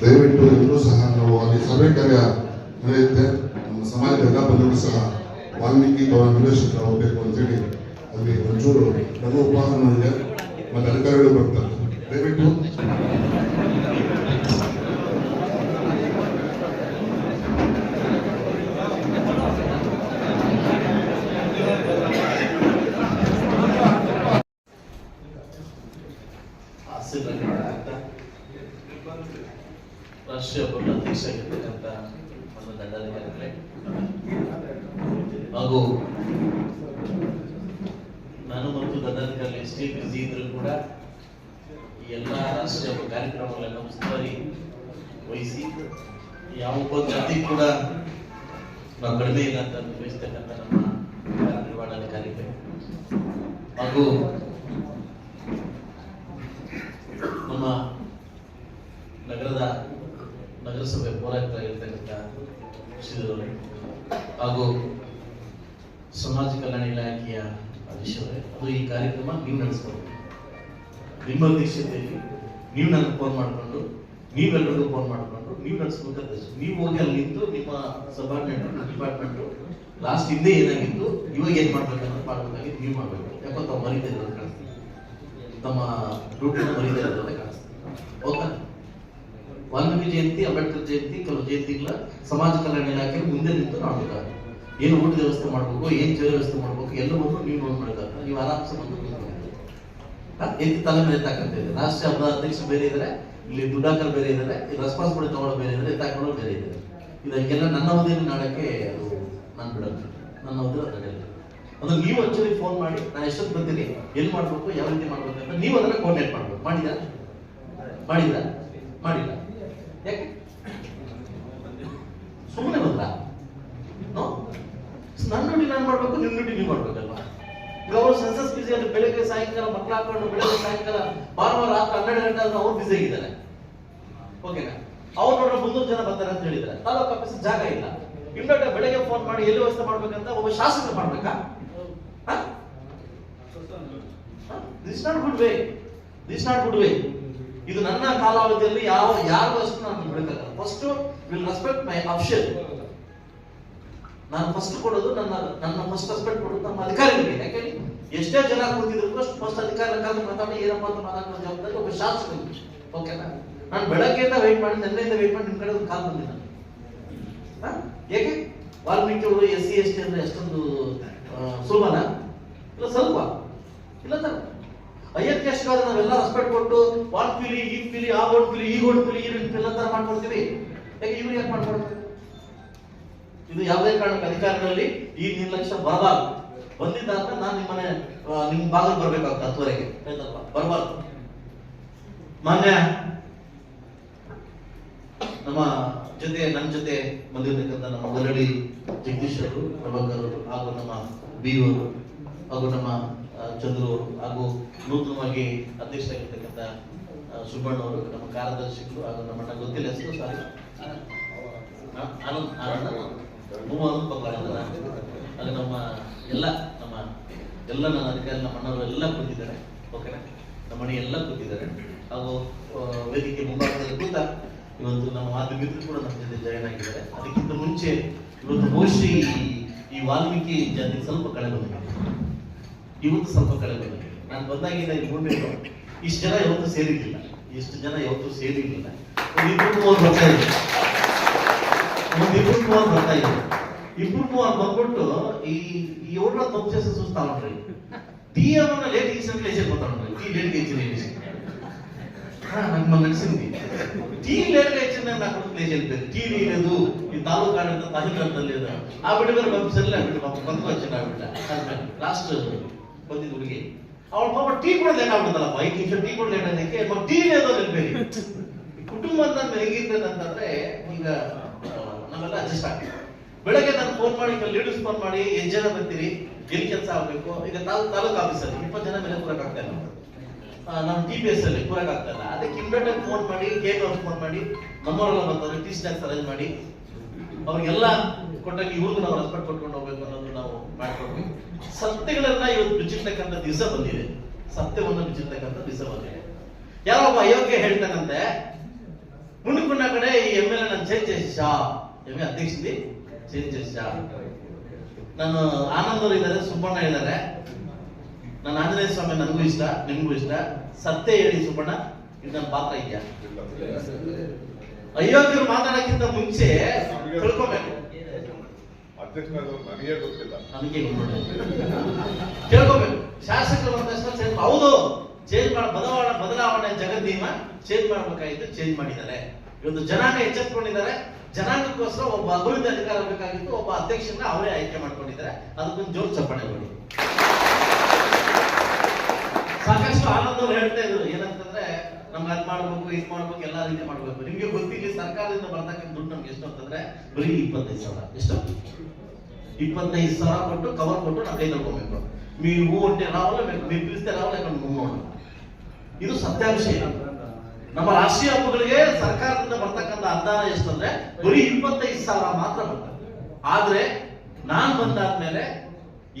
ದಯವಿಟ್ಟು ಎಲ್ಲರೂ ಸಹ ನಾವು ಅಲ್ಲಿ ಸಭೆ ಕಾರ್ಯ ನಡೆಯುತ್ತೆ. ನಮ್ಮ ಸಮಾಜದ ಎಲ್ಲ ಬಂಧುಗಳು ಸಹ ವಾಲ್ಮೀಕಿ ಭವನ ನಿರ್ದೇಶಕ ಹೋಗಬೇಕು ಅಂತೇಳಿ ಅಲ್ಲಿ ಒಂಚೂರು ಲಘು ಉಪಹಾರ ಇದೆ. ಮತ್ತು ಅಧಿಕಾರಿಗಳು ಬರ್ತಾರೆ. ದಯವಿಟ್ಟು. Thank ಅಂತ. ರಾಷ್ಟ್ರೀಯ ಬೋರ್ಡ್ ಅಧ್ಯಕ್ಷರಾಗಿರ್ತಕ್ಕಂಥ ಒಂದು ದಂಡಾಧಿಕಾರಿಗಳೇ ಹಾಗೂ ನಾನು ಮತ್ತು ದಂಡಾಧಿಕಾರಿ ಎಷ್ಟೇ ಬ್ಯುಸಿ ಇದ್ರೂ ಕೂಡ ಈ ಎಲ್ಲ ರಾಷ್ಟ್ರೀಯ ಕಾರ್ಯಕ್ರಮಗಳನ್ನು ಉಸ್ತುವಾರಿ ವಹಿಸಿ ಯಾವ ಜಾತಿ ಕೂಡ ನಾವು ಕಡಿಮೆ ಇಲ್ಲ ಅಂತ ನಿರ್ವಹಿಸ್ತಕ್ಕಂಥ ನಮ್ಮ ನಿರ್ವಹಣಾಧಿಕಾರಿಗಳೇ ಹಾಗೂ ನಮ್ಮ ನಗರದ ನಗರಸಭೆ ಪೌರಾಯುಕ್ತರಾಗಿರ್ತಕ್ಕಂಥ ಶ್ರೀಧರವರೇ ಹಾಗೂ ಸಮಾಜ ಕಲ್ಯಾಣ ಇಲಾಖೆಯ ಅಧ್ಯಕ್ಷರೇ ಅದು ಈ ಕಾರ್ಯಕ್ರಮ ನೀವು ನಡೆಸ್ಬೋದು. ನಿಮ್ಮ ಅಧ್ಯಕ್ಷತೆಯಲ್ಲಿ ನೀವು ನನಗೆ ಫೋನ್ ಮಾಡಿಕೊಂಡು, ನೀವೆಲ್ಲರಿಗೂ ಫೋನ್ ಮಾಡಿಕೊಂಡು ನೀವು ನಡೆಸ್ಬೇಕಂತ ನೀವು ಹೋಗಿ ಅಲ್ಲಿ ನಿಂತು ನಿಮ್ಮ ಸಬಾರ್ಡಿನೇಟ್ ಡಿಪಾರ್ಟ್ಮೆಂಟು ಲಾಸ್ಟ್ ಹಿಂದೆ ಏನಾಗಿತ್ತು, ಇವಾಗ ಏನು ಮಾಡ್ಬೇಕನ್ನೋ ಮಾಡ್ಬೇಕಾಗಿತ್ತು, ನೀವು ಮಾಡಬೇಕು ಯಾಕಂತ ತಾವು ಮರೀತಾ ಇರೋದು ಕಾಣಿಸ್ತೀವಿ ತಮ್ಮ ಡ್ಯೂಟಿನ ಮರೀತಾ ಇರೋದೇ ಕಾಣಿಸ್ತೀವಿ ಹೌದಾ? ವಾಲ್ಮೀಕಿ ಜಯಂತಿ ಅಂಬೇಡ್ಕರ್ ಜಯಂತಿ, ಕೆಲವು ಜಯಂತಿಗಳ ಸಮಾಜ ಕಲ್ಯಾಣ ಇಲಾಖೆ ಮುಂದೆ ನಿಂತು ನೋಡಿದ್ದಾರೆ. ಏನು ಊಟದ ವ್ಯವಸ್ಥೆ ಮಾಡಬೇಕು, ಏನು ಚೇರ್ ವ್ಯವಸ್ಥೆ ಮಾಡಬೇಕು ಎಲ್ಲವನ್ನು ನೀವು ನೋಡ್ ಮಾಡಿದ್ದಾರೆ. ನೀವು ಆರಾಮ್ಸೆ ಬಂದು? ಎತ್ತಿ ತಲೆ ಮೇಲೆ ಎತ್ತಾಕಂತ ಇದೆ. ರಾಷ್ಟ್ರೀಯ ಹಬ್ಬದ ಅಧ್ಯಕ್ಷ ಬೇರೆ ಇದ್ದಾರೆ, ಇಲ್ಲಿ ದುಡ್ಡಾಕರ್ ಬೇರೆ ಇದ್ದಾರೆ ರೆಸ್ಪಾನ್ಸಿಬಿಲಿಟಿ ತಗೊಳ್ಳೋ ಬೇರೆ ಇದ್ರೆ ಎತ್ತಾಕೊಂಡು ಬೇರೆ ಇದೆ ಇದಕ್ಕೆಲ್ಲ ನನ್ನ ಅವಧಿಯಲ್ಲಿ ನಾಡಕ್ಕೆ ಅದು ನಾನು ಬಿಡಲ್ಲ. ನನ್ನ ಅವಧಿ ನಡೆಯಲ್ಲ ಅದು ನೀವು ಆಕ್ಚುಲಿ ಫೋನ್ ಮಾಡಿ ನಾನು ಎಷ್ಟೊತ್ತು ಬರ್ತೀನಿ, ಎಲ್ಲಿ ಮಾಡ್ಬೇಕು, ಯಾವ ರೀತಿ ಮಾಡ್ಬೇಕು ಅಂತ ನೀವು ಅದನ್ನ ಕೋಆರ್ಡಿನೇಟ್ ಮಾಡ್ಬೇಕು. ಮಾಡಿದ ಮಾಡಿದ ಮಾಡಿಲ್ಲ ಯಾಕೆ ಸುಮ್ಮನೆ ಬಂದ ನನ್ನ ಡ್ಯೂಟಿ ನಾನು ನೀವು ಮಾಡ್ಬೇಕಲ್ವಾ? ಈಗ ಅವರು ಸೆನ್ಸಸ್ ಬಿಸಿ ಅಲ್ಲಿ ಬೆಳಗ್ಗೆ ಸಾಯಂಕಾಲ ಮಕ್ಕಳು ಹಾಕೊಂಡು ಬೆಳಗ್ಗೆ ಸಾಯಂಕಾಲ ಭಾನುವಾರ ರಾತ್ರಿ ಹನ್ನೆರಡು ಗಂಟೆ ಆದ್ರೂ ಅವ್ರು ಬಿಸಿ ಆಗಿದ್ದಾರೆ. ಓಕೆನಾ ಅವ್ರು ನೋಡ್ರೆ ಮುನ್ನೂರು ಜನ ಬರ್ತಾರೆ ಅಂತ ಹೇಳಿದ್ರೆ ತಾಲೂಕು ಆಫೀಸ್ ಜಾಗ ಇಲ್ಲ. ಇಮ್ಮೀಡಿಯೇಟ್ ಬೆಳಗ್ಗೆ ಫೋನ್ ಮಾಡಿ ಎಲ್ಲಿ ವ್ಯವಸ್ಥೆ ಮಾಡ್ಬೇಕಂತ ಒಬ್ಬ ಶಾಸಕ ಮಾಡ್ಬೇಕಾ? This not good way this not good way ಇದು ನನ್ನ ಕಾಲಾವಧಿಯಲ್ಲಿ ಯಾವ ಯಾರು ಅಷ್ಟು ನಾನು ಬಿಡಕ್ಕಾಗಲ್ಲ first will respect my option ನಾನು ಫಸ್ಟ್ ಕೊಡೋದು ನನ್ನ ನನ್ನ ಫಸ್ಟ್ ರೆಸ್ಪೆಕ್ಟ್ ಕೊಡೋದು ನಮ್ಮ ಅಧಿಕಾರಿಗಳಿಗೆ. ಯಾಕೆ ಎಷ್ಟೇ ಜನ ಕೂತಿದ್ರು ಫಸ್ಟ್ ಫಸ್ಟ್ ಅಧಿಕಾರಿ ಕಾಲ ಮಾತಾಡಿ, ಏನಪ್ಪ ಅಂತ ಮಾತಾಡೋ ಜವಾಬ್ದಾರಿ ಒಬ್ಬ ಶಾಸಕ ಓಕೆನಾ ನಾನು ಬೆಳಗ್ಗೆಯಿಂದ ವೆಯ್ಟ್ ಮಾಡಿ ನನ್ನಿಂದ ವೆಯ್ಟ್ ಮಾಡಿ ನಿಮ್ಮ ಕಡೆ ಒಂದು ಕಾಲ್ ಬಂದಿಲ್ಲ? ಏಕೆ? ವಾಲ್ಮೀಕಿ ಅವರು ಎಸ್ ಸಿ, ಎಸ್ ಟಿ ಅಂದ್ರೆ ಎಷ್ಟೊಂದು ಸುಲಭನ? ಇಲ್ಲ ಸ್ವಲ್ಪ ಇಲ್ಲ ತಾನೆ. ಅಯ್ಯರ್ ಕ್ಯಾಸ್ಟ್ಗಾದ್ರೆ ನಾವೆಲ್ಲ ರೆಸ್ಪೆಕ್ಟ್ ಕೊಟ್ಟು ವಾಲ್ ಪೀಲಿ, ಈ ಫೀಲಿ ಆ ಓಟ್ ಪೀಲಿ, ಈ ಓಟ್ ಪೀಲಿ, ಈ ರೀತಿ ಎಲ್ಲ ತರ ಮಾಡ್ಕೊಡ್ತೀವಿ. ಯಾಕೆ, ಇವ್ರು ಯಾಕೆ ಮಾಡ್ಕೊಡ್ತಾರೆ? ಇದು ಯಾವುದೇ ಕಾರಣಕ್ಕೆ ಅಧಿಕಾರಿಗಳಲ್ಲಿ ಈ ನಿರ್ಲಕ್ಷ್ಯ ಬರಬಾರ್ದು. ಬಂದಿದ್ದಾದ್ರೆ ನಾನು ನಿಮ್ಮನೆ ನಿಮ್ ಬಾಗಿಲು ಬರ್ಬೇಕಾಗ್ತದೆ ಹತ್ತುವರೆಗೆ. ಬರಬಾರ್ದು. ಮಾನ್ಯ, ನಮ್ಮ ಜೊತೆ ನನ್ನ ಜೊತೆ ಬಂದಿರತಕ್ಕಂಥ ನಮ್ಮ ಗರಡಿ ಜಗದೀಶ್ ಅವರು, ಪ್ರಭಾಕರ್ ಅವರು, ಹಾಗೂ ನಮ್ಮ ಬಿ ಅವರು, ಹಾಗೂ ನಮ್ಮ ಚಂದ್ರ ಅವರು, ಹಾಗೂ ನೂತನವಾಗಿ ಅಧ್ಯಕ್ಷರಾಗಿರ್ತಕ್ಕಂಥ ಸುಬ್ಬಣ್ಣ ಅವರು, ನಮ್ಮ ಕಾರ್ಯದರ್ಶಿಗಳು ಹಾಗೂ ನಮ್ಮ ಗೊತ್ತಿಲ್ಲ, ಹೆಸರು ಸಾರಿ ಆನಂದ್, ಆನಂದ ಪಕ್ಕದ ಅದು ನಮ್ಮ ಎಲ್ಲ ನಮ್ಮ ಎಲ್ಲ ನನ್ನ ಅಧಿಕಾರಿ, ನಮ್ಮ ಅಣ್ಣವರು ಎಲ್ಲ ಕೂತಿದ್ದಾರೆ, ಓಕೆನಾ? ನಮ್ಮ ಮನೆ ಎಲ್ಲ ಕೂತಿದ್ದಾರೆ. ಹಾಗೂ ವೇದಿಕೆ ಮುಂಭಾಗದಲ್ಲಿ ಕೂತ ಇವತ್ತು ನಮ್ಮ ಮಾತು ಮಿತ್ರರು ಕೂಡ ನಮ್ಮ ಜೊತೆ ಜಾಯಿನ್ ಆಗಿದ್ದಾರೆ. ಅದಕ್ಕಿಂತ ಮುಂಚೆ ಇವತ್ತು ಬಹುಶಃ ಈ- ವಾಲ್ಮೀಕಿ ಜಾತಿ ಸ್ವಲ್ಪ ಕಳೆ ಬಂದಿದೆ. ಇವತ್ತು ಸ್ವಲ್ಪ ಕಳೆ ಬಂದಿದೆ. ನಾನು ಬಂದಾಗಿಂದ ಮೂರ್ಮೆಂಟ್ ಇಷ್ಟು ಜನ ಯಾವತ್ತೂ ಸೇರಿರ್ಲಿಲ್ಲ. ಇಷ್ಟು ಜನ ಯಾವತ್ತೂ ಸೇರಿರಲಿಲ್ಲ. ಒಂದು ವರ್ಷ ಬರ್ತಾ ಇದ್ರು ಒಂದು ಇಬ್ಬರು ಮೂವರು ಬರ್ತಾ ಇದ್ರು ಇಬ್ರು ಮೂವರು ಬಂದ್ಬಿಟ್ಟು ಈ ಈ ಓಡ್ರ ತಪ್ಪು చేసి చూస్తా ఉంటారు టీ ఏమన్నా లేట్ చేసినట్టు లేచి వెళ్ళిపోతా ఉంటారు టీ లేట్ ఇచ్చి నాకు మొన్న నడిచింది టీ లేట్ ఇచ్చింది నా కొడుకు లేచి వెళ్ళిపోయింది టీ లేదు ఈ తాలూకా ఆడంత తహిళ లేదు ఆ బిడ్డ గారు పంపించలే ఆ బిడ్డ పాపం కొంతకు వచ్చింది ఆ బిడ్డ లాస్ట్ కొద్ది ಹುಡುಗಿ ಅವಳ ಪಾಪ ಟೀ ಕೂಡ ಲೇಟ್ ಆಗ್ಬಿಡ್ತಲ್ಲಪ್ಪ ಐದು ನಿಮಿಷ ಟೀ ಕೂಡ ಲೇಟ್ ಅದಕ್ಕೆ ಟೀ ಲೇದು ನೆನಪೇರಿ ಕುಟುಂಬ ಅಂತ ಹೇಗಿರ್ತದೆ ಅಂತಂದ್ರೆ ಈಗ ಆ, ನಾವೆಲ್ಲ ಅಡ್ಜಸ್ಟ್ ಆಗ್ತದೆ. ಬೆಳಗ್ಗೆ ನಾನು ಫೋನ್ ಮಾಡಿ ಲೀಡರ್ಸ್ ಫೋನ್ ಮಾಡಿ, ಎಷ್ಟು ಜನ ಬರ್ತೀರಿ? ಎಲ್ಲಿ ಕೆಲಸ ಆಗ್ಬೇಕು? ಈಗ ತಾಲೂಕ್ ತಾಲೂಕು ಆಫೀಸಲ್ಲಿ ಇಪ್ಪತ್ತು ಜನ ಮೇಲೆ ಕೂರಕ್ ಆಗ್ತಾ ಇಲ್ಲ ನಾವು ಟಿ ಪಿ ಎಸ್ ಅಲ್ಲಿ ಕೂರಕ್ ಆಗ್ತಾ ಇಲ್ಲ. ಅದಕ್ಕೆ ಇಮ್ಮಿಡಿಯೇಟ್ ಫೋನ್ ಮಾಡಿ ಕೇಕ್ ಅವ್ರಿಗೆ ಫೋನ್ ಮಾಡಿ ನಮ್ಮವರೆಲ್ಲ ಬಂದವರು ಟೀ ಸ್ನಾಕ್ಸ್ ಅರೇಂಜ್ ಮಾಡಿ, ಅವ್ರಿಗೆಲ್ಲ ಕೊಟ್ಟಾಗ ಇವ್ರಿಗೂ ನಾವು ರೆಸ್ಪೆಕ್ಟ್ ಕೊಟ್ಕೊಂಡು ಹೋಗ್ಬೇಕು ಅನ್ನೋದು ನಾವು ಮಾಡ್ಕೊಂಡ್ವಿ ಸತ್ಯಗಳನ್ನ ಇವತ್ತು ಬಿಚ್ಚಿರ್ತಕ್ಕಂಥ ದಿವಸ ಬಂದಿದೆ. ಸತ್ಯವನ್ನು ಬಿಚ್ಚಿರ್ತಕ್ಕಂಥ ದಿವಸ ಬಂದಿದೆ. ಯಾರೊಬ್ಬ ಅಯೋಗ್ಯ ಹೇಳ್ತಾನಂತೆ కొనుక్కున్న అక్కడే ఈ ఎమ్మెల్యే నన్ను చేంజ్ చేసేసా ಎಮ್ಮೆ ಅಧ್ಯಕ್ಷದಿ ಚೇಂಜ್ ಚೇಂಜ್ ನಾನು ಆನಂದವ್ರು ಇದ್ದಾರೆ ಸುಬ್ಬಣ್ಣ ಇದ್ದಾರೆ. ನನ್ನ ಆಂಜನೇಯ ಸ್ವಾಮಿ ನನಗೂ ಇಷ್ಟ ನಿಮಗೂ ಇಷ್ಟ. ಸತ್ಯ ಹೇಳಿ ಸುಬ್ಬಣ್ಣ ಇದು ನನ್ನ ಪಾತ್ರ ಇದೆಯಾ? ಅಯೋಗ್ಯರು ಮಾತಾಡಕ್ಕಿಂತ ಮುಂಚೆ ತಿಳ್ಕೊಬೇಕು. ನನಗೆ ಕೇಳ್ಕೋಬೇಕು ಶಾಸಕರು ಅಂತ ಹೌದು. ಚೇಂಜ್ ಮಾಡ ಬದಲಾವಣೆ ಬದಲಾವಣೆ ಜಗದೀನ ಚೇಂಜ್ ಮಾಡಬೇಕಾಗಿತ್ತು ಚೇಂಜ್ ಮಾಡಿದ್ದಾರೆ ಇವತ್ತು ಜನಾಂಗ ಎಚ್ಚೆತ್ಕೊಂಡಿದ್ದಾರೆ. ಜನಾಂಗಕ್ಕೋಸ್ಕರ ಒಬ್ಬ ಅಭಿವೃದ್ಧಿ ಅಧಿಕಾರ ಬೇಕಾಗಿತ್ತು, ಒಬ್ಬ ಅಧ್ಯಕ್ಷನ ಅವರೇ ಆಯ್ಕೆ ಮಾಡ್ಕೊಂಡಿದ್ದಾರೆ. ಅದಕ್ಕೊಂದು ಜೋರು ಚಪ್ಪಣೆ ಕೊಡಿ ಸಾಕಷ್ಟು ಆನಂದ ಹೇಳ್ತಾ ಇದ್ರು. ಏನಂತಂದ್ರೆ, ನಮ್ಗೆ ಅದ್ ಮಾಡ್ಬೇಕು, ಇದು ಮಾಡ್ಬೇಕು, ಎಲ್ಲ ರೀತಿ ಮಾಡ್ಬೇಕು. ನಿಮ್ಗೆ ಗೊತ್ತಿಲ್ಲ ಸರ್ಕಾರದಿಂದ ಬರ್ತಕ್ಕಂಥ ದುಡ್ಡು ನಮ್ಗೆ ಎಷ್ಟು ಅಂತಂದ್ರೆ, ಬರೀ ಇಪ್ಪತ್ತೈದು ಸಾವಿರ. ಎಷ್ಟು? ಇಪ್ಪತ್ತೈದು ಸಾವಿರ ಕೊಟ್ಟು ಕವರ್ ಕೊಟ್ಟು ನಾವು ಕೈ ತಗೋಬೇಕು ನೀವು ಊಟ ರಾವಲ್ಲ ಬೇಕು ನೀವು ಪಿಲಿಸ್ತೆ ರಾವಲ್ಲ ನೋಡೋಣ ಇದು ಸತ್ಯಾಂಶ ಏನಂತ ನಮ್ಮ ರಾಷ್ಟ್ರೀಯ ಹಬ್ಬಗಳಿಗೆ ಸರ್ಕಾರದಿಂದ ಬರ್ತಕ್ಕಂಥ ಅನುದಾನ ಎಷ್ಟು ಅಂದ್ರೆ ಬರೀ ಇಪ್ಪತ್ತೈದು ಸಾವಿರ ಮಾತ್ರ ಬರ್ತದೆ ಆದ್ರೆ ನಾನ್ ಬಂದಾದ್ಮೇಲೆ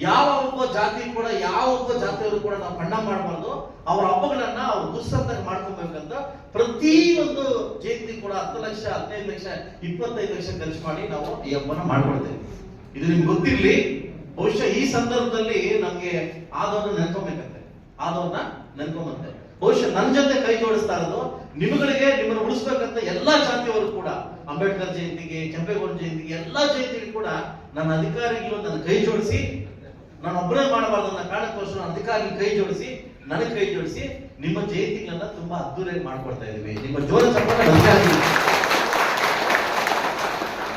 ಯಾವ ಒಬ್ಬ ಜಾತಿ ಕೂಡ, ಯಾವ ಒಬ್ಬ ಜಾತಿಯವರು ಕೂಡ ನಾವು ಬಣ್ಣ ಮಾಡಬಾರ್ದು, ಅವ್ರ ಹಬ್ಬಗಳನ್ನ ಅವ್ರು ದುಸ್ತಂತ ಮಾಡ್ಕೋಬೇಕಂತ ಪ್ರತಿ ಒಂದು ಜಯಂತಿ ಕೂಡ ಹತ್ತು ಲಕ್ಷ, ಹದಿನೈದು ಲಕ್ಷ, ಇಪ್ಪತ್ತೈದು ಲಕ್ಷ ಖರ್ಚು ಮಾಡಿ ನಾವು ಈ ಹಬ್ಬನ ಮಾಡ್ಕೊಳ್ತೇವೆ. ಇದು ನಿಮ್ಗೆ ಗೊತ್ತಿರ್ಲಿ, ಬಹುಶಃ ಈ ಸಂದರ್ಭದಲ್ಲಿ ನಮ್ಗೆ ಆದವ್ರನ್ನ ನೆನ್ಕೊಬೇಕಂತೆ ಆದವನ್ನ ನೆನ್ಕೊಂಬಂತೆ ಬಹುಶಃ ನನ್ನ ಜೊತೆ ಕೈ ಜೋಡಿಸ್ತಾ ಇರೋದು ನಿಮ್ಮಗಳಿಗೆ ನಿಮ್ಮನ್ನು ಉಳಿಸ್ಬೇಕಂತ ಎಲ್ಲಾ ಜಾತಿಯವರು ಕೂಡ, ಅಂಬೇಡ್ಕರ್ ಜಯಂತಿಗೆ ಕೆಂಪೇಗೌಡ ಜಯಂತಿಗೆ ಎಲ್ಲಾ ಜಯಂತಿಗೆ ಕೂಡ ನನ್ನ ಅಧಿಕಾರಿಗಳು ನನ್ನ ಕೈ ಜೋಡಿಸಿ, ನಾನು ಒಬ್ಬರೇ ಮಾಡಬಾರ್ದು ನನ್ನ ಕಾರಣಕ್ಕೋಸ್ಕರ ಅಧಿಕಾರಿ ಕೈ ಜೋಡಿಸಿ, ನನಗೆ ಕೈ ಜೋಡಿಸಿ ನಿಮ್ಮ ಜಯಂತಿಗಳನ್ನ ತುಂಬಾ ಅದ್ದೂರಿಯಾಗಿ ಮಾಡ್ಕೊಡ್ತಾ ಇದೀವಿ ನಿಮ್ಮ ಜೋರ ಆಗ್ಲಿ.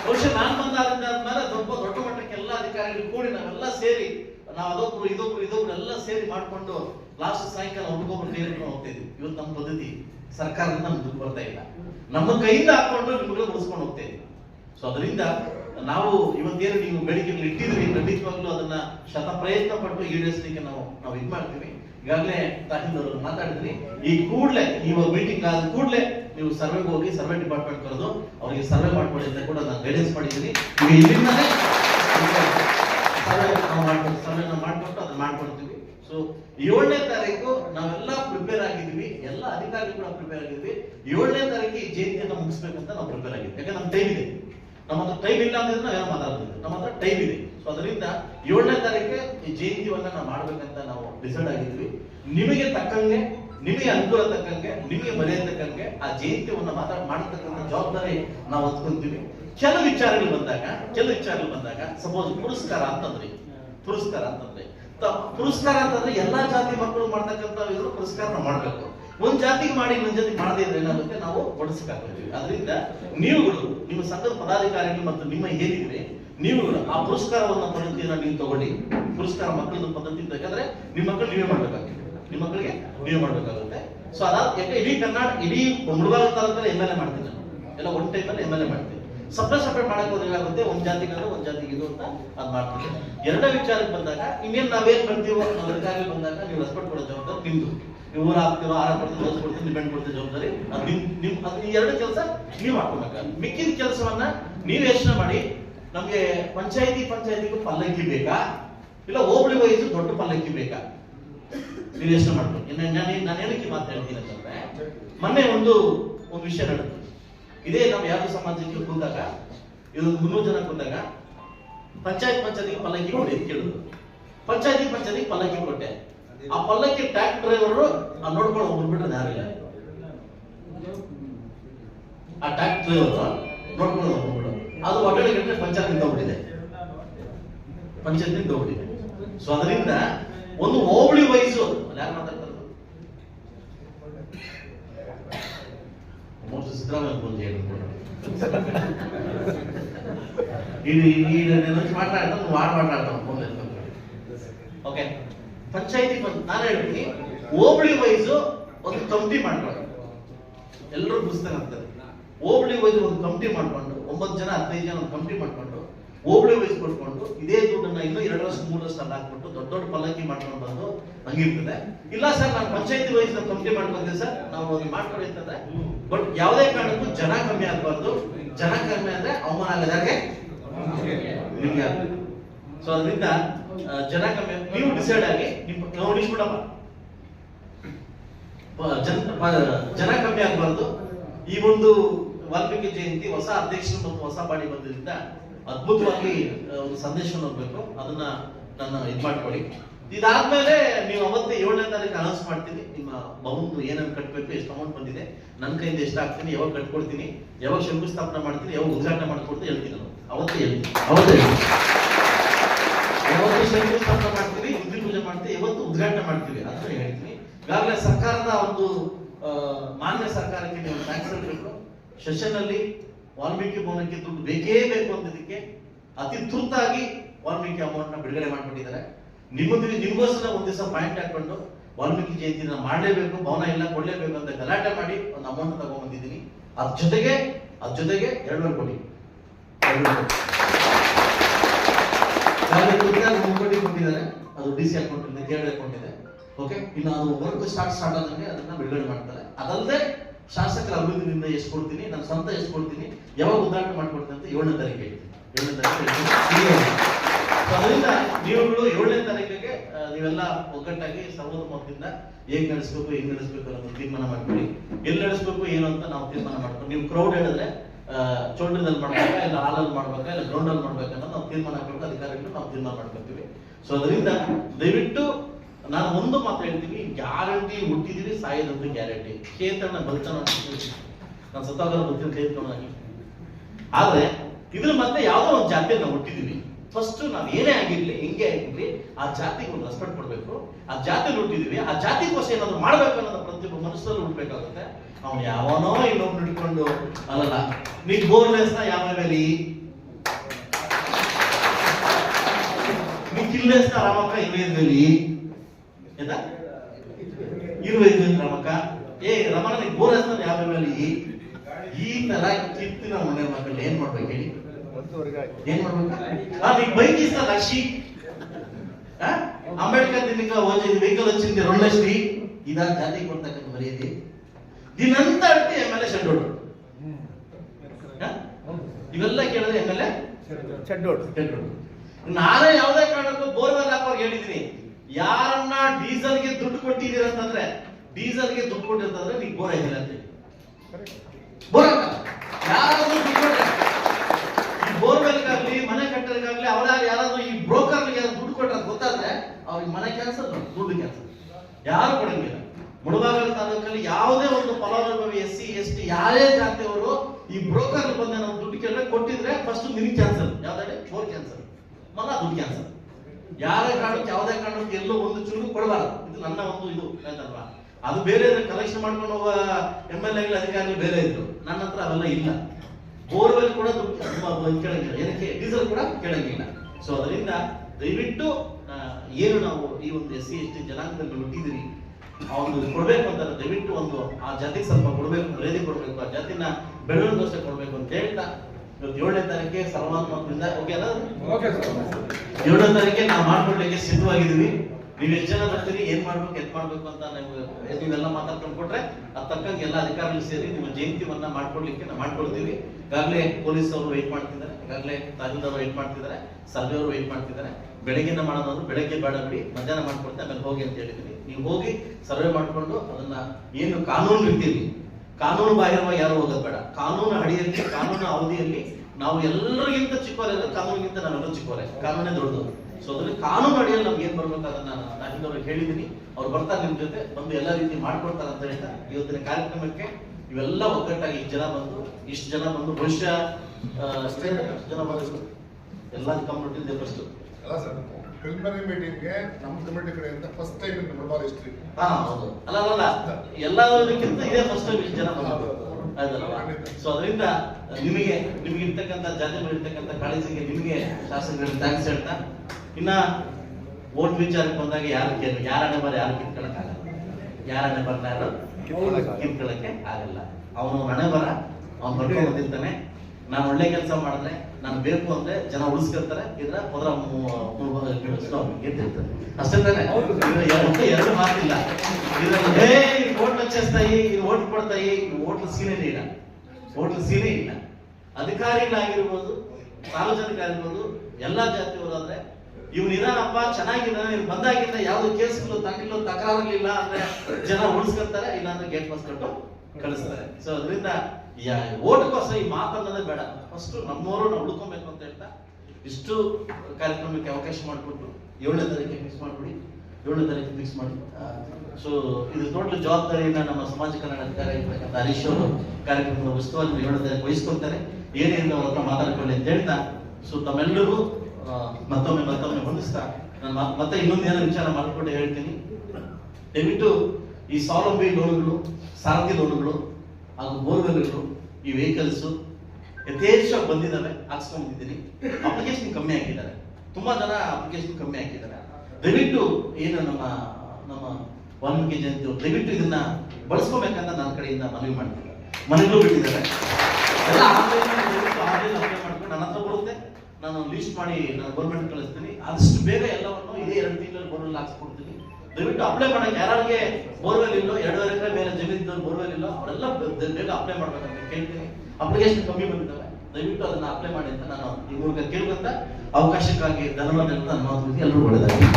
ಬಹುಶಃ ನಾನ್ ಬಂದಾದ್ರಿಂದ ಆದ್ಮೇಲೆ ದೊಡ್ಡ ದೊಡ್ಡ ಮಟ್ಟಕ್ಕೆ ಎಲ್ಲಾ ಅಧಿಕಾರಿಗಳು ಕೂಡಿ ನಾವೆಲ್ಲ ಸೇರಿ, ನಾವು ಅದೊಬ್ರು ಇದೊಬ್ರು ಇದೊಬ್ರು ಎಲ್ಲ ಸೇರಿ ಮಾಡ್ಕೊಂಡು ಲಾಸ್ಟ್ ಸಾಯಂಕಾಲ ಒಬ್ರಿಗೊಬ್ರು ನೀರು ಹೋಗ್ತಿದ್ವಿ. ಇವತ್ತು ನಮ್ಮ ಪದ್ಧತಿ, ಸರ್ಕಾರದಿಂದ ನಮ್ಗೆ ದುಡ್ಡು ಬರ್ತಾ ಇಲ್ಲ. ನಮ್ಮ ಕೈಯಿಂದ ಹಾಕೊಂಡು ನಿಮ್ಗೆ ಉಳಿಸ್ಕೊಂಡು ಹೋಗ್ತೇವೆ ಸೊ ಅದರಿಂದ ನಾವು ಇವತ್ತೇನು ನೀವು ಬೇಡಿಕೆಗಳು ಇಟ್ಟಿದ್ರಿ ಖಂಡಿತವಾಗ್ಲೂ ಅದನ್ನ ಶತ ಪ್ರಯತ್ನ ಪಟ್ಟು ಈಡೇರಿಸಲಿಕ್ಕೆ ನಾವು ನಾವು ಇದು ಮಾಡ್ತೀವಿ. ಈಗಾಗಲೇ ತಹಸೀಲ್ದಾರ್ ಮಾತಾಡಿದ್ರಿ ಈ ಕೂಡಲೇ ಈ ಮೀಟಿಂಗ್ ಆದ ಕೂಡಲೇ ನೀವು ಸರ್ವೆಗೆ ಹೋಗಿ ಸರ್ವೆ ಡಿಪಾರ್ಟ್ಮೆಂಟ್ ಕರೆದು ಅವರಿಗೆ ಸರ್ವೆ ಮಾಡ್ಕೊಳ್ಳಿ ಅಂತ ಕೂಡ ನಾನು ಗೈಡೆನ್ಸ್ ಮಾಡಿದ್ದೀನಿ. ಇಲ್ಲಿಂದಲೇ, ಸರ್ವೆ ನಾವು ಮಾಡ್ಕೊಂಡು ಸರ್ವೆ ನಾವು ಮಾಡ್ಕೊಟ್ಟು ಅದನ್ನ ಮಾಡ್ಕೊಡ್ತೀವಿ. ಸೊ ಏಳನೇ ತಾರೀಕು ನಾವೆಲ್ಲ ಪ್ರಿಪೇರ್ ಆಗಿದ್ವಿ. ಎಲ್ಲ ಅಧಿಕಾರಿಗಳು ಕೂಡ ಪ್ರಿಪೇರ್ ಆಗಿದ್ವಿ. ಏಳನೇ ತಾರೀಕು ಈ ಜಯಂತಿಯನ್ನ ಮುಗಿಸ್ಬೇಕಂತ ನಾವು ಪ್ರಿಪೇರ್ ಆಗಿದ್ವಿ. ಯಾಕಂದ್ರೆ ನಮ್ಮ ಟೈಮ್ ಇದೆ. ನಮ್ಮ ಹತ್ರ ಟೈಮ್ ಇಲ್ಲ ಅಂದ್ರೆ ನಾವೇನೋ ಮಾತಾಡ್ತೀವಿ ನಮ್ಮ ಹತ್ರ ಟೈಮ್ ಇದೆ. ಸೊ ಅದರಿಂದ ಏಳನೇ ತಾರೀಕು ಈ ಜಯಂತಿವನ್ನ ನಾವು ಮಾಡ್ಬೇಕಂತ ನಾವು ಡಿಸೈಡ್ ಆಗಿದ್ವಿ. ನಿಮಗೆ ತಕ್ಕಂಗೆ, ನಿಮಗೆ ಅನುಕೂಲ ತಕ್ಕಂಗೆ, ನಿಮಗೆ ಮರ್ಯಾದೆ ತಕ್ಕಂಗೆ ಆ ಜಯಂತಿವನ್ನ ಮಾತಾಡ್ ಮಾಡತಕ್ಕಂಥ ಜವಾಬ್ದಾರಿ ನಾವು ಹೊತ್ಕೊಂತೀವಿ. ಕೆಲವು ವಿಚಾರಗಳು ಬಂದಾಗ, ಕೆಲವು ವಿಚಾರಗಳು ಬಂದಾಗ ಸಪೋಸ್ ಪುರಸ್ಕಾರ ಅಂತಂದ್ರೆ. ಪುರಸ್ಕಾರ ಅಂತಂದ್ರೆ. ಪುರಸ್ಕಾರ ಅಂತಂದ್ರೆ ಎಲ್ಲಾ ಜಾತಿ ಮಕ್ಕಳು ಮಾಡ್ತಕ್ಕಂಥ ಇದ್ರು ಪುರಸ್ಕಾರ ಮಾಡಬೇಕು. ಒಂದ್ ಜಾತಿಗೆ ಮಾಡಿ ಇನ್ನೊಂದ್ ಜಾತಿ ಮಾಡದೇ ಇದ್ರೆ ಏನಾಗುತ್ತೆ? ನಾವು ಬಡಿಸ್ಕಾಗ್ತೀವಿ ಅದರಿಂದ ನೀವುಗಳು, ನಿಮ್ಮ ಸಂಘದ ಪದಾಧಿಕಾರಿಗಳು ಮತ್ತು ನಿಮ್ಮ ಏನಿದ್ರೆ ನೀವುಗಳು ಆ ಪುರಸ್ಕಾರವನ್ನ ಪದ್ಧತಿಯನ್ನ ನೀವು ತಗೊಳ್ಳಿ. ಪುರಸ್ಕಾರ ಮಕ್ಕಳದ ಪದ್ಧತಿ ಬೇಕಾದ್ರೆ ನಿಮ್ಮ ಮಕ್ಕಳು ನೀವೇ ಮಾಡ್ಬೇಕಾಗುತ್ತೆ. ನಿಮ್ಮ ಮಕ್ಕಳಿಗೆ ನೀವೇ ಮಾಡ್ಬೇಕಾಗುತ್ತೆ. ಸೊ ಅದಾದ ಯಾಕೆ ಇಡೀ ಕರ್ನಾಟಕ ಇಡೀ ಮುಳುಗಾಲ ತಾಲೂಕಲ್ಲಿ ಎಂ ಎಲ್ ಎ ಮಾಡ್ತೀನಿ ಎಲ್ಲ ಒನ್ ಟೈಮಲ್ಲಿ ಎಂ ಎಲ್ ಎ ಮಾಡ್ತೀನಿ. ಸಪ್ರೇಟ್ ಸಪ್ರೇಟ್ ಮಾಡಕ್ ಹೋದ್ರೆ ಏನಾಗುತ್ತೆ? ಒಂದ್ ಜಾತಿಗೆ ಅಂದ್ರೆ ಒಂದ್ ಜಾತಿಗೆ ಇದು ಅಂತ ಅದ್ ಮಾಡ್ತೀವಿ ಎರಡನೇ ವಿಚಾರಕ್ಕೆ ಬಂದಾಗ, ಇನ್ನೇನ್ ನಾವೇನ್ ಬರ್ತೀವೋ ಅದಕ್ಕಾಗಿ ಬಂದಾಗ ನೀವು ರೆಸ್ಪೆಕ್ಟ್ ಕೊಡೋ ಜವಾಬ್ದಾರಿ ನಿಮ್ದು. ನೀವು ಊರ ಹಾಕ್ತಿರೋ ಆರ ಕೊಡ್ತೀವಿ ರೋಸ್ ಕೊಡ್ತೀವಿ ಡಿಪೆಂಡ್ ಕೊಡ್ತೀವಿ ಜವಾಬ್ದಾರಿ ಅದು ನಿಮ್ ನಿಮ್ ಈ ಎರಡು ಕೆಲಸ ನೀವು ಮಾಡ್ಕೊಬೇಕು ಮಿಕ್ಕಿದ ಕೆಲಸವನ್ನ ನೀವು ಯೋಚನೆ ಮಾಡಿ, ನಮ್ಗೆ ಪಂಚಾಯತಿ ಪಂಚಾಯತಿಗೂ ಪಲ್ಲಕ್ಕಿ ಬೇಕಾ? ಇಲ್ಲ ಹೋಬಳಿ ವಯಸ್ಸು ದೊಡ್ಡ ಪಲ್ಲಕ್ಕಿ ಬೇಕಾ? ನೀವು ಯೋಚನೆ ಮಾಡ್ಬೇಕು. ನಾನು ನಾನು ಏನಕ್ಕೆ ಮಾತಾಡ್ತೀನಿ ಅಂತಂದ್ರೆ, ಮೊನ್ನೆ ಒಂದು ಒಂದು ವಿಷಯ ನಡೆದು ಇದೇ ನಾವು ಯಾವ ಸಮಾಜಕ್ಕೆ ಕೂತಾಗ ಇದೊಂದು ಮುನ್ನೂರು ಜನ ಕೂತಾಗ ಪಂಚಾಯತ್ ಪಂಚಾಯತಿಗೆ ಪಲ್ಲಕ್ಕಿ ಕೊಡಿ ಕೇಳಿದ್ರು. ಪಂಚಾಯತಿ ಪಂಚಾಯತಿಗೆ ಪಲ್ಲಕ್ಕಿ ಕೊಟ್ಟೆ. ಆ ಪಲ್ಲಕ್ಕಿ ಟ್ಯಾಕ್ ಡ್ರೈವರು ನೋಡ್ಕೊಂಡು ಹೋಗ್ಬಿಟ್ರೆ ಯಾರಿಲ್ಲ ಆ ಟ್ಯಾಕ್ ಡ್ರೈವರ್ ನೋಡ್ಕೊಂಡು ಹೋಗ್ಬಿಡು ಅದು ಒಳಗಡೆ ಗಂಟೆ ಪಂಚಾಯತ್ ಹೋಗಿದೆ ಪಂಚಾಯತ್ನಿಂದ ಹೋಗಿದೆ ಸೊ ಅದರಿಂದ ಒಂದು ಹೋಬಳಿ ವಯಸ್ಸು ಯಾರು ಮಾತಾಡ್ತಾರೆ ಮೋಸ್ಟ್ ಸಿದ್ದರಾಮಯ್ಯ ಬಂದು ಹೇಳ್ಕೊಂಡು ಇದು ಈ ಮಾತಾಡ್ತಾ ವಾರ ಮಾತಾಡ್ತಾವ ಫೋನ್ ಓಕೆ ಪಂಚಾಯತಿ ನಾನು ಹೇಳ್ತೀನಿ ಹೋಬಳಿ ವೈಸು ಒಂದು ಕಮಿಟಿ ಮಾಡ್ಕೊಂಡು ಎಲ್ಲರೂ ಪುಸ್ತಕ ಆಗ್ತದೆ ಹೋಬಳಿ ವೈಸ್ ಒಂದು ಕಮಿಟಿ ಮಾಡ್ಕೊಂಡು ಒಂಬತ್ತು ಜನ ಹದಿನೈದು ಜನ ಕಮಿಟಿ ಮಾಡ್ಕೊಂಡು ಹೋಬಳಿ ವಯಸ್ಸು ಕೊಟ್ಕೊಂಡು ಇದೇ ದುಡ್ಡನ್ನ ಇನ್ನೂ ಎರಡು ವರ್ಷ ಮೂರು ವರ್ಷ ಅಲ್ಲಿ ಹಾಕ್ಬಿಟ್ಟು ದೊಡ್ಡ ದೊಡ್ಡ ಪಲ್ಲಕ್ಕಿ ಮಾಡ್ಕೊಂಡು ಬಂದು ಹಂಗಿರ್ತದೆ. ಇಲ್ಲ ಸರ್, ನಾನು ಪಂಚಾಯತಿ ವೈಸ್ ಕಮಿಟಿ ಮಾಡ್ಕೊಂಡೆ ಸರ್. ನಾವು ಅದನ್ನ ಮಾಡ್ಕೊಂಡಿರ್ತದೆ ಬಟ್ ಯಾವುದೇ ಕಾರಣಕ್ಕೂ ಜನ ಕಮ್ಮಿ ಆಗ್ಬಾರ್ದು. ಜನ ಕಮ್ಮಿ ಅಂದ್ರೆ ಅವಮಾನ ಆಗದಾಗೆ ನಿಮ್ಗೆ ಸೊ ಅದರಿಂದ ಜನ ಕಮ್ಮಿ ನೀವು ಡಿಸೈಡ್ ಆಗಿ, ನಿಮ್ಮ ನಾವು ನಿಲ್ಸ್ಬಿಡಪ್ಪ ಜನ ಕಮ್ಮಿ ಆಗ್ಬಾರ್ದು. ಈ ಒಂದು ವಾಲ್ಮೀಕಿ ಜಯಂತಿ ಹೊಸ ಅಧ್ಯಕ್ಷರು ಮತ್ತು ಹೊಸ ಬಾಡಿ ಬಂದಿದ್ದರಿಂದ ಅದ್ಭುತವಾಗಿ ಒಂದು ಸಂದೇಶವನ್ನು ಹೋಗ್ಬೇಕು ಅದನ್ನ ನನ್ನ ಇದು ಮಾಡ್ಕೊಳ್ಳಿ. ಇದಾದ್ಮೇಲೆ ನೀವು ಅವತ್ತೇ ಏಳನೇ ತಾರೀಕು ಅನೌನ್ಸ್ ಮಾಡ್ತೀನಿ. ನಿಮ್ಮ ಬೌಂದು ಏನೇನು ಕಟ್ಟಬೇಕು ಎಷ್ಟು ಅಮೌಂಟ್ ಬಂದಿದೆ. ನನ್ನ ಕೈಯಿಂದ ಎಷ್ಟು ಹಾಕ್ತೀನಿ ಯಾವಾಗ ಕಟ್ಕೊಡ್ತೀನಿ ಯಾವಾಗ ಶಂಕುಸ್ಥಾಪನೆ ಮಾಡ್ತೀನಿ ಯಾವಾಗ ಉದ್ಘಾಟನೆ ಮಾಡ್ಕೊಡ್ತೀನಿ ಹೇಳ್ತೀನಿ ನಾನು. ಅವತ್ತೇ ಹೇಳ್ತೀನಿ. ಅವತ್ತೇ ಯಾವತ್ತು ಶಂಕುಸ್ಥಾಪನೆ ಮಾಡ್ತೀವಿ ಉದ್ರಿ ಪೂಜೆ ಮಾಡ್ತೀವಿ ಯಾವತ್ತು ಉದ್ಘಾಟನೆ ಮಾಡ್ತೀವಿ ಅಂತ ಹೇಳ್ತೀನಿ. ಈಗಾಗಲೇ ಸರ್ಕಾರದ ಒಂದು ಮಾನ್ಯ ಸರ್ಕಾರಕ್ಕೆ ನೀವು ಥ್ಯಾಂಕ್ಸ್ ಹೇಳಬೇಕು. ಸೆಷನ್ ಅಲ್ಲಿ ವಾಲ್ಮೀಕಿ ಭವನಕ್ಕೆ ದುಡ್ಡು ಬೇಕೇ ಬೇಕು ಅಂದಿದ್ದಕ್ಕೆ ಅತಿ ತುರ್ತಾಗಿ ವಾಲ್ಮೀಕಿ ಅಮೌಂಟ್ನ ಬಿಡುಗಡೆ ಮಾಡಿಬಿಟ್ಟಿದ್ದಾರೆ. ನಿಮ್ಮದು ನಿಮಗೋಸ್ಕರ ಒಂದು ದಿವಸ ಪಾಯಿಂಟ್ ಹಾಕೊಂಡು ವಾಲ್ಮೀಕಿ ಜಯಂತಿನ ಮಾಡಲೇಬೇಕು, ಭವನ ಎಲ್ಲ ಕೊಡಲೇಬೇಕು ಅಂತ ಗಲಾಟೆ ಮಾಡಿ ಒಂದು ಅಮೌಂಟ್ ತಗೊಂಡ್ಬಂದಿದ್ದೀನಿ. ಅದ್ರ ಜೊತೆಗೆ ಅದ್ರ ಜೊತೆಗೆ ಎರಡೂವರೆ ಕೋಟಿ. ಮೂರು ಅದು ಡಿ ಸಿ ಅಕೌಂಟ್ ಇದೆ ಕೇರಳ ಅಕೌಂಟ್ ಓಕೆ ಇನ್ನು ಅದು ವರ್ಕ್ ಸ್ಟಾರ್ಟ್ ಸ್ಟಾರ್ಟ್ ಆದಂಗೆ ಅದನ್ನ ಬಿಡುಗಡೆ ಮಾಡ್ತಾರೆ. ಅದಲ್ಲದೆ ಶಾಸಕರ ಅಭಿವೃದ್ಧಿಯಿಂದ ಎಷ್ಟು ಕೊಡ್ತೀನಿ ನಾನು ಸ್ವಂತ ಎಷ್ಟು ಕೊಡ್ತೀನಿ ಯಾವಾಗ ಉದ್ಘಾಟನೆ ಮಾಡ್ಕೊಡ್ತೀನಿ ಅಂತ ಏಳನೇ ತಾರೀಕು ಏಳನೇ. ಅದರಿಂದ ನೀವುಗಳು ಏಳನೇ ತಾರೀಕಿಗೆ ನೀವೆಲ್ಲ ಒಗ್ಗಟ್ಟಾಗಿ ಸರ್ವತೋಮುಖದಿಂದ ಹೇಗ್ ನಡೆಸ್ಬೇಕು, ಹೆಂಗ್ ನಡೆಸ್ಬೇಕು ಅನ್ನೋದು ತೀರ್ಮಾನ ಮಾಡ್ಕೊಳ್ಳಿ. ಎಲ್ಲಿ ನಡೆಸ್ಬೇಕು, ಏನು ಅಂತ ನಾವು ತೀರ್ಮಾನ ಮಾಡ್ಕೊಂಡು, ನೀವು ಕ್ರೌಡ್ ಹೇಳಿದ್ರೆ ಚೋಟದಲ್ಲಿ ಮಾಡ್ಬೇಕಾ, ಇಲ್ಲ ಹಾಲಲ್ಲಿ ಮಾಡ್ಬೇಕಾ, ಇಲ್ಲ ಗ್ರೌಂಡ್ ಅಲ್ಲಿ ಮಾಡ್ಬೇಕಾ ಅನ್ನೋದು ನಾವು ತೀರ್ಮಾನ ಹಾಕೊಂಡು ಅಧಿಕಾರಿಗಳು ನಾವು ತೀರ್ಮಾನ ಮಾಡ್ಕೊತೀವಿ ಸೊ ಅದರಿಂದ ದಯವಿಟ್ಟು ನಾನು ಒಂದು ಮಾತು ಹೇಳ್ತೀನಿ ಗ್ಯಾರಂಟಿ ಹುಟ್ಟಿದೀವಿ ಸಾಯೋದಂತ ಗ್ಯಾರಂಟಿ ಚೇತನ ಬದುಕನ ನಾನು ಸತ್ತಾಗ ಗೊತ್ತಿಲ್ಲ ಹಾಗೆ ಆದ್ರೆ, ಇದ್ರ ಮತ್ತೆ ಯಾವ್ದೋ ಒಂದು ಜಾತಿಯಲ್ಲಿ ನಾವು ಹುಟ್ಟಿದೀವಿ ಫಸ್ಟ್ ನಾವು ಏನೇ ಆಗಿರ್ಲಿ, ಹೆಂಗೆ ಆಗಿರ್ಲಿ, ಆ ಜಾತಿಗೆ ಒಂದು ರೆಸ್ಪೆಕ್ಟ್ ಕೊಡ್ಬೇಕು. ಆ ಜಾತಿ ಹುಟ್ಟಿದೀವಿ ಆ ಜಾತಿಗೋಸ್ಕರ ಏನಾದ್ರು ಮಾಡ್ಬೇಕು ಅನ್ನೋದು ಪ್ರತಿಯೊಬ್ಬ ಮನಸ್ಸಲ್ಲಿ ಹುಟ್ಟಬೇಕಾಗುತ್ತೆ ಅವ್ನು ಯಾವನೋ ಇನ್ನೊಬ್ರು ಹಿಡ್ಕೊಂಡು ಅಲ್ಲಲ್ಲ ನೀ ಬೋರ್ಲೆಸ್ ಯಾವ ವೇಲಿ ನೀ ಕಿಲ್ಲೆಸ್ ರಾಮಕ್ಕ ಇರುವೇಲಿ ಏನ ಇರುವೈದು ರಮಕ ಏ ರಮಣ ಗೋರಸ್ತಾನ ಯಾವ ಈ ಈ ತರ ಕಿತ್ತಿನ ಮನೆ ಮಕ್ಕಳು ಏನ್ ಮಾಡ್ಬೇಕು ಹೇಳಿ? ಏನ್ ಮಾಡ್ಬೇಕು? ಆ ನೀ ಬೈಕ್ ಇಸ್ತಾ ಲಕ್ಷಿ? ಅಂಬೇಡ್ಕರ್ ದಿನಕ ಓದಿದ ವೆಹಿಕಲ್ వచ్చింది రెండు లక్షలు ఇదా జాతి కొడతక మరేది ಎಂ ಎಲ್ ಎ షెడ్యూల్ ಇವೆಲ್ಲ ಕೇಳಿದ್ರೆ ಎಮ್ಮೆಲ್ಯೆ ಶೆಡ್ಯೂಲ್ ಶೆಡ್ಯೂಲ್ ನಾನೇ ಯಾವುದೇ ಕಾರಣಕ್ಕೂ ಬೋರ್ವೆಲ್ ಹಾಕೋರ್ಗೆ ಹೇಳಿದ್ದೀನಿ. ಯಾರನ್ನ ಡೀಸೆಲ್ಗೆ ದುಡ್ಡು ಕೊಟ್ಟಿದ್ದೀರ ಅಂತಂದ್ರೆ ಡೀಸೆಲ್ಗೆ ದುಡ್ಡು ಕೊಟ್ಟಿರ್ತಂದ್ರೆ ನೀವು ಬೋರ್ ಆಗಿಲ್ಲ ಅಂತ ಯಾರಾದ್ರೂ ಬೋರ್ವೆಲ್ಗಾಗ್ಲಿ ಮನೆ ಕಟ್ಟೋರಿಗಾಗ್ಲಿ ಅವರ ಯಾರಾದ್ರೂ ಈ ಬ್ರೋಕರ್ಗೆ ದುಡ್ಡು ಕೊಟ್ಟರೆ ಗೊತ್ತಾದ್ರೆ ಅವ್ರಿಗೆ ಮನೆ ಕ್ಯಾನ್ಸಲ್ ದುಡ್ಡು ಕ್ಯಾನ್ಸಲ್ ಯಾರು ಕೊಡಂಗಿಲ್ಲ. ಮುಳಬಾಗಲ ತಾಲೂಕಲ್ಲಿ ಯಾವುದೇ ಒಂದು ಫಲಾನುಭವಿ, ಎಸ್ ಸಿ, ಎಸ್ ಟಿ, ಯಾರೇ ಜಾತಿಯವರು ಈ ಬ್ರೋಕರ್ ಬಂದ ನಾವು ದುಡ್ಡು ಕೇಳಿದ್ರೆ ಕೊಟ್ಟಿದ್ರೆ ಫಸ್ಟ್ ನಿಮಗೆ ಕ್ಯಾನ್ಸಲ್ ಯಾವ್ದಾದ್ರೆ ಫೋರ್ ಕ್ಯಾನ್ಸಲ್ ಮಗ ದುಡ್ಡು ಕ್ಯಾನ್ಸಲ್ ಯಾರೇ ಕಾರಣಕ್ಕೆ, ಯಾವುದೇ ಕಾರಣಕ್ಕೆ ಎಲ್ಲೋ ಒಂದು ಚುರುಕು ಕೊಡಬಾರದು. ಇದು ನನ್ನ ಒಂದು ಇದು ಆಯ್ತಲ್ವಾ ಅದು ಬೇರೆ ಕಲೆಕ್ಷನ್ ಮಾಡ್ಕೊಂಡು ಹೋಗುವ ಎಂ ಎಲ್ ಎಗಳ ಅಧಿಕಾರಿಗಳು ಬೇರೆ ಇದ್ರು. ನನ್ನ ಹತ್ರ ಅವೆಲ್ಲ ಇಲ್ಲ. ಬೋರ್ವೆಲ್ ಕೂಡ ಕೇಳಂಗಿಲ್ಲ. ಏನಕ್ಕೆ? ಡೀಸೆಲ್ ಕೂಡ ಕೇಳಂಗಿಲ್ಲ. ಸೊ ಅದರಿಂದ ದಯವಿಟ್ಟು ಏನು ನಾವು ಈ ಒಂದು ಎಸ್ ಸಿ ಎಸ್ ಟಿ ಜನಾಂಗದಲ್ಲಿ ಹುಟ್ಟಿದಿರಿ, ಆ ಒಂದು ಕೊಡ್ಬೇಕು ಅಂತ ದಯವಿಟ್ಟು ಒಂದು ಆ ಜಾತಿಗೆ ಸ್ವಲ್ಪ ಕೊಡ್ಬೇಕು, ಮರ್ಯಾದೆ ಕೊಡ್ಬೇಕು, ಆ ಜಾತಿನ ಬೆಳವಣಿಗೆ ಕೊಡ್ಬೇಕು ಅಂತ ಹೇಳ್ತಾ ಏಳನೇ ತಾರೀಕೆ ಸರ್ವಾತ್ಮಕದಿಂದ ಓಕೆ ಅಲ್ಲ? ಓಕೆ ಸರ್ ಏಳನೇ ತಾರೀಕೆ ನಾವು ಮಾಡ್ಕೊಡ್ಲಿಕ್ಕೆ ಸಿದ್ಧವಾಗಿದ್ದೀವಿ. ನೀವು ಎಷ್ಟು ಜನ ಬರ್ತೀರಿ ಏನ್ ಮಾಡ್ಬೇಕು ಎತ್ ಮಾಡ್ಬೇಕು ಅಂತ ನಿಮ್ಗೆ ನೀವೆಲ್ಲ ಮಾತಾಡ್ಕೊಂಡು ಕೊಟ್ರೆ ಅದ್ ತಕ್ಕಂಗೆ ಎಲ್ಲ ಅಧಿಕಾರಿಗಳು ಸೇರಿ ನಿಮ್ಮ ಜಯಂತಿವನ್ನ ಮಾಡ್ಕೊಡ್ಲಿಕ್ಕೆ ನಾವು ಮಾಡ್ಕೊಳ್ತೀವಿ ಈಗಾಗಲೇ ಪೊಲೀಸ್ ಅವರು ವೆಯ್ಟ್ ಮಾಡ್ತಿದ್ದಾರೆ ಈಗಾಗಲೇ ತಹಸೀಲ್ದಾರ್ ವೆಯ್ಟ್ ಮಾಡ್ತಿದ್ದಾರೆ ಸರ್ವೆ ಅವರು ವೆಯ್ಟ್ ಮಾಡ್ತಿದ್ದಾರೆ. ಬೆಳಗ್ಗೆನ ಮಾಡೋದಾದ್ರು ಬೆಳಗ್ಗೆ ಬೇಡ ಬಿಡಿ ಮಧ್ಯಾಹ್ನ ಮಾಡ್ಕೊಡ್ತೀನಿ ಆಮೇಲೆ ಹೋಗಿ ಅಂತ ಹೇಳಿದ್ವಿ ನೀವು ಹೋಗಿ ಸರ್ವೆ ಮಾಡ್ಕೊಂಡು ಅದನ್ನ ಏನು ಕಾನೂನು ರೀತಿಯಲ್ಲಿ ಕಾನೂನು ಬಾಹಿರವಾಗಿ ಯಾರು ಓದಬೇಡ. ಬೇಡ ಕಾನೂನು ಅಡಿಯಲ್ಲಿ, ಕಾನೂನು ಅವಧಿಯಲ್ಲಿ ನಾವು ಎಲ್ಲರಿಗಿಂತ ಚಿಕ್ಕವರಲ್ಲ ಕಾನೂನಿಗಿಂತ ನಾವೆಲ್ಲ ಚಿಕ್ಕವರೇ. ಕಾನೂನೇ ದೊಡ್ಡದು. ಸೊ ಅದ್ರಲ್ಲಿ ಕಾನೂನು ಅಡಿಯಲ್ಲಿ ನಮ್ಗೆ ಏನ್ ಬರ್ಬೇಕಾದ್ರೆ ನಾನು ಅವ್ರಿಗೆ ಹೇಳಿದೀನಿ. ಅವ್ರು ಬರ್ತಾರೆ ನಿಮ್ ಜೊತೆ, ಬಂದು ಎಲ್ಲ ರೀತಿ ಮಾಡ್ಕೊಡ್ತಾರೆ ಅಂತ ಹೇಳ್ತಾ ಇವತ್ತಿನ ಕಾರ್ಯಕ್ರಮಕ್ಕೆ ಇವೆಲ್ಲ ಒಗ್ಗಟ್ಟಾಗಿ ಇಷ್ಟು ಜನ ಬಂದು, ಇಷ್ಟು ಜನ ಬಂದು ಬಹುಶಃ ಜನ ಬಂದ್ರು ಎಲ್ಲ ಕಮ್ಯುನಿಟಿ ಸರ್ ಪ್ರಿಲಿಮಿನರಿ ಮೀಟಿಂಗ್ಗೆ ನಮ್ಮ ಕಮಿಟಿ ಕಡೆಯಿಂದ first time in football history ಅಲ್ಲ ಅಲ್ಲ ಎಲ್ಲದಕ್ಕಿಂತ ಇದೇ ಫಸ್ಟ್ ಇಷ್ಟು ಜನ ಬಂದ್ರು ಸೊ ಅದರಿಂದ ನಿಮಗೆ ನಿಮಗೆ ಇರ್ತಕ್ಕಂಥ ಜಾತಿ ಮೇಲೆ ಇರ್ತಕ್ಕಂಥ ಕಾಳಜಿಗೆ ನಿಮಗೆ ಶಾಸಕರಿಗೆ ಥ್ಯಾಂಕ್ಸ್ ಹೇಳ್ತಾ ಇನ್ನ ವೋಟ್ ವಿಚಾರಕ್ಕೆ ಬಂದಾಗ ಯಾರು ಕೇಳಿ ಯಾರ ನಂಬರ್ ಯಾರು ಕಿತ್ಕೊಳಕ್ ಯಾರ ನಂಬರ್ ಯಾರು ಕಿತ್ಕೊಳಕ್ಕೆ ಆಗಲ್ಲ. ಅವನು ಹಣೆ ಬರ ಅವ್ನು ಬರ್ಕೊಂಡು ಬಂದಿರ್ತಾನೆ. ನಾನು ಒಳ್ಳೆ ಕೆಲಸ ಮಾಡಿದ್ರೆ ನಾನು ಬೇಕು ಅಂದ್ರೆ ಜನ ಉಳಿಸ್ಕೊಳ್ತಾರೆ, ಇದ್ರ ಹೋದ್ರ ಗೆದ್ದಿರ್ತಾರೆ. ಅಷ್ಟೇ ತಾನೆ? ಎರಡು ಮಾತಿಲ್ಲ. ಇದ್ರಲ್ಲಿ ಓಟ್ ಹಚ್ಚಿಸ್ತಾಯಿ ಇದು ಓಟ್ ಕೊಡ್ತಾಯಿ ಓಟ್ಲ ಸೀನೇ ಇಲ್ಲ ಓಟ್ಲ ಸೀನೇ ಇಲ್ಲ. ಅಧಿಕಾರಿಗಳಾಗಿರ್ಬೋದು ಸಾರ್ವಜನಿಕ ಆಗಿರ್ಬೋದು ಎಲ್ಲಾ ಜಾತಿಯವರಾದ್ರೆ ಇವ್ನು ಇದಾನಪ್ಪ, ಚೆನ್ನಾಗಿದ್ದಾನೆ, ಇವ್ನು ಬಂದಾಗಿಂದ ಯಾವ್ದು ಕೇಸ್ಗಳು ತಗ್ಲಿಲ್ಲ ತಕರಾರುಗಳಿಲ್ಲ ಅಂದ್ರೆ ಜನ ಉಳಿಸ್ಕೊಳ್ತಾರೆ, ಇಲ್ಲಾಂದ್ರೆ ಗೇಟ್ ಪಾಸ್ ಕೊಟ್ಟು ಕಳಿಸ್ತಾರೆ. ಸೊ ಅದರಿಂದ ಓಟ್ಗೋಸ್ಕರ ಈ ಮಾತನ್ನೋದೇ ಬೇಡ. ಫಸ್ಟ್ ನಮ್ಮವರು ನಾವು ಉಳ್ಕೊಬೇಕು ಅಂತ ಹೇಳ್ತಾ, ಇಷ್ಟು ಕಾರ್ಯಕ್ರಮಕ್ಕೆ ಅವಕಾಶ ಮಾಡಿಕೊಟ್ಟು, ಏಳನೇ ತಾರೀಕಿಗೆ ಫಿಕ್ಸ್ ಮಾಡಿಬಿಡಿ ಏಳನೇ ತಾರೀಕು ಫಿಕ್ಸ್ ಮಾಡಿ. ಸೊ ಇದು ಟೋಟಲ್ ಜವಾಬ್ದಾರಿಯನ್ನ ನಮ್ಮ ಸಮಾಜ ಕಲ್ಯಾಣ ಅಧಿಕಾರಿ ಇರ್ತಕ್ಕಂಥ ಹರೀಶ್ ಅವರು ಕಾರ್ಯಕ್ರಮದ ಉಸ್ತುವಾರಿ ಏಳನೇ ತಾರೀಕು ವಹಿಸ್ಕೊಳ್ತಾರೆ ಏನೇನು ಅವ್ರ ಹತ್ರ ಮಾತಾಡ್ಕೊಳ್ಳಿ ಅಂತ ಹೇಳ್ತಾ ಸೊ ತಮ್ಮೆಲ್ಲರೂ ಮತ್ತೊಮ್ಮೆ ಮತ್ತೊಮ್ಮೆ ಹೊಂದಿಸ್ತಾ, ನಾನು ಮತ್ತೆ ಇನ್ನೊಂದು ಏನೋ ವಿಚಾರ ಮಾಡಿಕೊಂಡು ಹೇಳ್ತೀನಿ. ದಯವಿಟ್ಟು ಈ ಸ್ವಾವಲಂಬಿ ಲೋನ್ಗಳು ಸಾರಥಿ ಲೋನ್ಗಳು ಹಾಗೂ ಬೋರ್ವೆಲ್ಗಳು ಈ ವೆಹಿಕಲ್ಸು ಯಥೇಚ್ಛವಾಗಿ ಬಂದಿದ್ದಾವೆ ಹಾಕ್ಸ್ಕೊಂಡಿದ್ದೀನಿ ಅಪ್ಲಿಕೇಶನ್ ಕಮ್ಮಿ ಹಾಕಿದ್ದಾರೆ. ತುಂಬಾ ಜನ ಅಪ್ಲಿಕೇಶನ್ ಕಮ್ಮಿ ಹಾಕಿದ್ದಾರೆ. ದಯವಿಟ್ಟು ಏನು ನಮ್ಮ ನಮ್ಮ ವಾಲ್ಮೀಕಿ ಜಯಂತಿ ದಯವಿಟ್ಟು ಇದನ್ನ ಬಳಸ್ಕೋಬೇಕಂತ ನನ್ನ ಕಡೆಯಿಂದ ಮನವಿ ಮಾಡ್ತೀನಿ. ಮನೆಗೂ ಬಿಟ್ಟಿದ್ದಾರೆ. ಎಲ್ಲ ನನ್ನ ಹತ್ರ ಬರುತ್ತೆ. ನಾನು ಲೀಸ್ಟ್ ಮಾಡಿ, ನಾನು ಗೌರ್ಮೆಂಟ್ ಕಳಿಸ್ತೀನಿ. ಆದಷ್ಟು ಬೇಗ ಎಲ್ಲವನ್ನು ಇದೇ ಎರಡು ತಿಂಗಳಲ್ಲಿ ಬೋರ್ವೆಲ್ ಹಾಕ್ಸ್ಕೊಡ್ತೀನಿ. ದಯವಿಟ್ಟು ಅಪ್ಲೈ ಮಾಡಕ್ಕೆ ಯಾರಿಗೆ ಬೋರ್ವೆಲ್ ಇಲ್ಲೋ, ಎರಡೂವರೆ ಎಕರೆ ಮೇಲೆ ಜಮೀನು ಬೋರ್ವೆಲ್ ಇಲ್ಲೋ, ಅವರೆಲ್ಲ ದಯವಿಟ್ಟು ಅಪ್ಲೈ ಮಾಡ್ಬೇಕಂತ ಕೇಳ್ತೀನಿ. ಅಪ್ಲಿಕೇಶನ್ ಕಮ್ಮಿ ಬಂದಿದ್ದಾವೆ. ದಯವಿಟ್ಟು ಅದನ್ನ ಅಪ್ಲೈ ಮಾಡಿ ಅಂತ ನಾನು ಈ ಮೂಲಕ ಕೇಳುವಂತ ಅವಕಾಶಕ್ಕಾಗಿ ಧನ್ಯವಾದಗಳು ನಾನು ಮಾತು ಎಲ್ಲರೂ ಒಳ್ಳೆಯದಾಗಿ